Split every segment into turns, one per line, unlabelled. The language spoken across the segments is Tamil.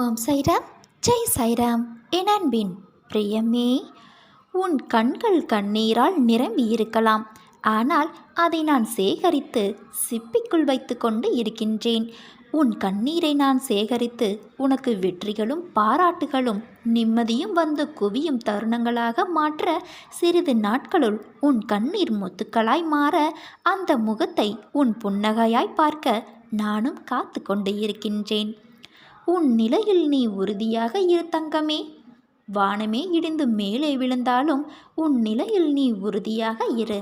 ஓம் சைராம். ஜெய் சைராம். என் அன்பின் பிரியமே உன் கண்கள் கண்ணீரால் நிரம்பி இருக்கலாம். ஆனால் அதை நான் சேகரித்து சிப்பிக்குள் வைத்துக்கொண்டு இருக்கின்றேன். உன் கண்ணீரை நான் சேகரித்து உனக்கு வெற்றிகளும் பாராட்டுகளும் நிம்மதியும் வந்து குவியும் தருணங்களாக மாற்ற சிறிது நாட்களுள் உன் கண்ணீர் முத்துக்களாய் மாற அந்த முகத்தை உன் புன்னகையாய் பார்க்க நானும் காத்து கொண்டு இருக்கின்றேன். உன் நிலையில் நீ உறுதியாக இரு தங்கமே. வானமே இடிந்து மேலே விழுந்தாலும் உன் நிலையில் நீ உறுதியாக இரு.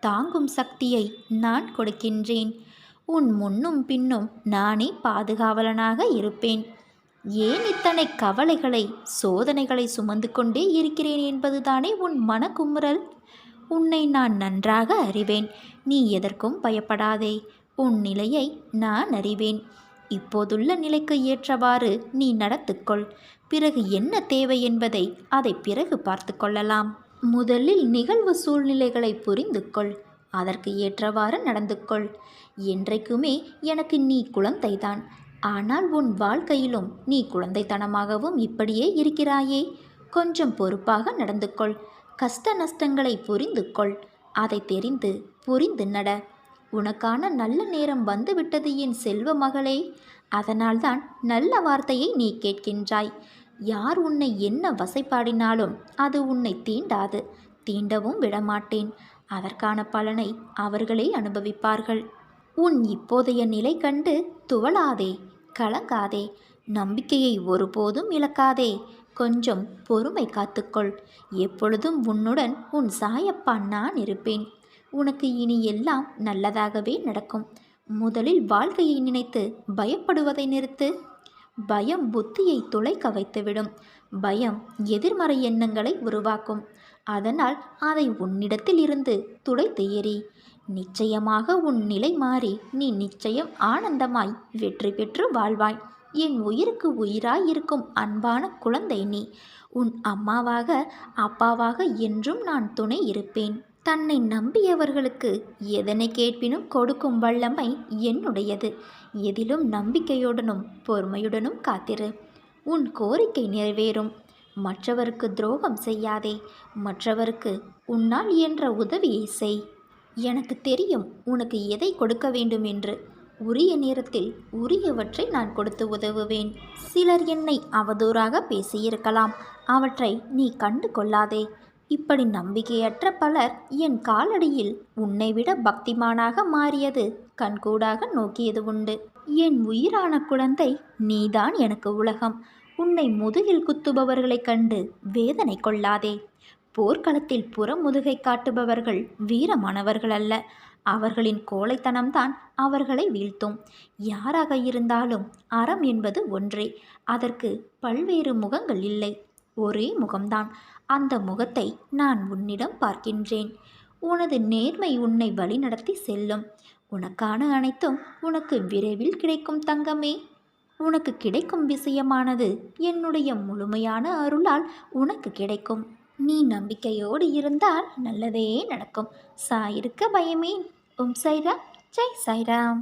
தாங்கும் சக்தியை நான் கொடுக்கின்றேன். உன் முன்னும் பின்னும் நானே பாதுகாவலனாக இருப்பேன். ஏன் இத்தனை கவலைகளை சோதனைகளை சுமந்து கொண்டே இருக்கிறேன் என்பதுதானே உன் மனக்குமுறல்? உன்னை நான் நன்றாக அறிவேன். நீ எதற்கும் பயப்படாதே. உன் நிலையை நான் அறிவேன். இப்போதுள்ள நிலைக்கு ஏற்றவாறு நீ நடத்துக்கொள். பிறகு என்ன தேவை என்பதை அதை பிறகு பார்த்து கொள்ளலாம். முதலில் நிகழ்வு சூழ்நிலைகளை புரிந்து கொள் அதற்கு ஏற்றவாறு நடந்து கொள் என்றைக்குமே எனக்கு நீ குழந்தைதான். ஆனால் உன் வாழ்க்கையிலும் நீ குழந்தைத்தனமாகவும் இப்படியே இருக்கிறாயே. கொஞ்சம் பொறுப்பாக நடந்து கொள் கஷ்ட நஷ்டங்களை புரிந்து கொள் அதை தெரிந்து புரிந்து நட. உனக்கான நல்ல நேரம் வந்துவிட்டது என் செல்வ மகளே. அதனால்தான் நல்ல வார்த்தையை நீ கேட்கின்றாய். யார் உன்னை என்ன வசைப்பாடினாலும் அது உன்னை தீண்டாது. தீண்டவும் விடமாட்டேன். அதற்கான பலனை அவர்களே அனுபவிப்பார்கள். உன் இப்போதைய நிலை கண்டு துவளாதே கலங்காதே. நம்பிக்கையை ஒருபோதும் இழக்காதே. கொஞ்சம் பொறுமை காத்துக்கொள். எப்பொழுதும் உன்னுடன் உன் சாயப்பா நான் இருப்பேன். உனக்கு இனி எல்லாம் நல்லதாகவே நடக்கும். முதலில் வாழ்க்கையை நினைத்து பயப்படுவதை நிறுத்து. பயம் புத்தியை துளைக்க வைத்துவிடும். பயம் எதிர்மறை எண்ணங்களை உருவாக்கும். அதனால் அதை உன்னிடத்தில் இருந்து துளைத்து எறி. நிச்சயமாக உன் நிலை மாறி நீ நிச்சயம் ஆனந்தமாய் வெற்றி பெற்று வாழ்வாய். என் உயிருக்கு உயிராய் இருக்கும் அன்பான குழந்தை நீ. உன் அம்மாவாக அப்பாவாக என்றும் நான் துணை இருப்பேன். தன்னை நம்பியவர்களுக்கு எதனை கேட்பினும் கொடுக்கும் வல்லமை என்னுடையது. எதிலும் நம்பிக்கையுடனும் பொறுமையுடனும் காத்திரு. உன் கோரிக்கை நிறைவேறும். மற்றவருக்கு துரோகம் செய்யாதே. மற்றவருக்கு உன்னால் என்ற உதவியை செய். எனக்கு தெரியும் உனக்கு எதை கொடுக்க வேண்டும் என்று. உரிய நேரத்தில் உரியவற்றை நான் கொடுத்து உதவுவேன். சிலர் என்னை அவதூறாக பேசியிருக்கலாம். அவற்றை நீ கண்டு கொள்ளாதே இப்படி நம்பிக்கையற்ற பலர் என் காலடியில் உன்னை விட பக்திமானாக மாறியது கண்கூடாக நோக்கியது உண்டு. என் உயிரான குழந்தை நீதான் எனக்கு உலகம். உன்னை முதுகில் குத்துபவர்களைக் கண்டு வேதனை கொள்ளாதே. போர்க்களத்தில் புறமுதுகை காட்டுபவர்கள் வீரமானவர்கள் அல்ல. அவர்களின் கோழைத்தனம்தான் அவர்களை வீழ்த்தும். யாராக இருந்தாலும் அறம் என்பது ஒன்றே. அதற்கு பல்வேறு முகங்கள் இல்லை. ஒரே முகம்தான். அந்த முகத்தை நான் உன்னிடம் பார்க்கின்றேன். உனது நேர்மை உன்னை வழிநடத்தி செல்லும். உனக்கான அனைத்தும் உனக்கு விரைவில் கிடைக்கும் தங்கமே. உனக்கு கிடைக்கும் விஷயமானது என்னுடைய முழுமையான அருளால் உனக்கு கிடைக்கும். நீ நம்பிக்கையோடு இருந்தால் நல்லதே நடக்கும். சாயிருக்க பயமே உம் சைராம் ஜெய் சாய்ராம்.